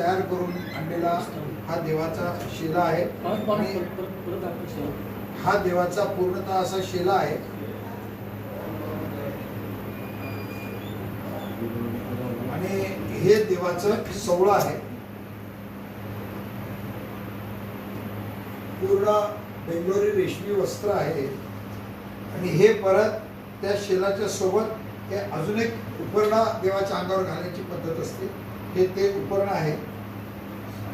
तयार करून आणलेला हा देवाचा शिला आहे. हा देवाचा पूर्णतः असा शिला आहे. आणि हे देवाचं सोहळं आहे. पूर्ण बेंगलोरी रेशमी वस्त्र आहे. आणि हे परत त्या शेलाच्या सोबत हे अजून एक उपरणा देवाच्या अंगावर घालण्याची पद्धत असते. हे ते उपरणं आहे.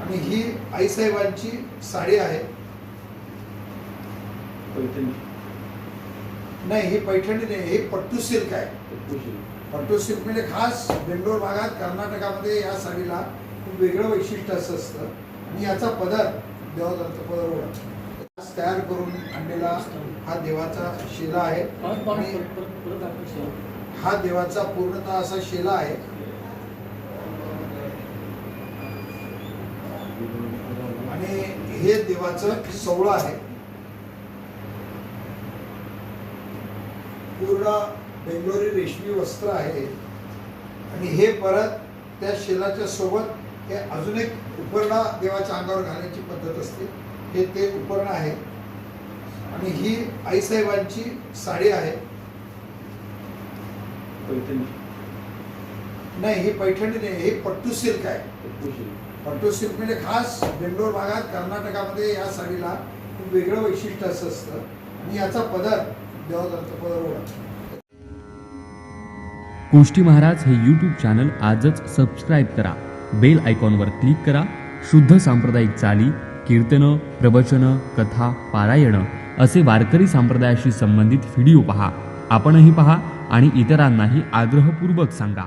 आणि ही आईसाहेबांची साडी आहे. नाही ही पैठणी नाही हे पट्टू सिल्क आहे. पट्टू सिल्क. म्हणजे खास बेंगलोर भागात कर्नाटकामध्ये या साडीला खूप वेगळं वैशिष्ट्य असं असतं. आणि याचा पदर देवाचा पदर तयार करून आणलेला हा देवाचा शिला आहे. हा देवाचा पूर्णतः असा शिला आहे. आणि हे देवाचं सोहळं आहे. पूर्ण बेंगलोरी रेशमी वस्त्र आहे. आणि हे परत त्या शेलाच्या सोबत हे अजून एक उपरणा देवाच्या अंगावर घालण्याची पद्धत असते. हे ते उपरणं आहे. आणि ही आईसाहेबांची साडी आहे. नाही ही पैठणी नाही हे पट्टू सिल्क आहे. पट्टू सिल्क. म्हणजे खास बेंगलोर भागात कर्नाटकामध्ये या साडीला खूप वेगळं वैशिष्ट्य असं असतं. आणि याचा पदर देवाचा पदर ओढ. गोष्टी महाराज हे यूट्यूब चॅनल आजच सबस्क्राईब करा. बेल आयकॉनवर क्लिक करा. शुद्ध सांप्रदायिक चाली कीर्तनं प्रवचनं कथा पारायणं असे वारकरी संप्रदायाशी संबंधित व्हिडिओ पहा. आपणही पहा आणि इतरांनाही आग्रहपूर्वक सांगा.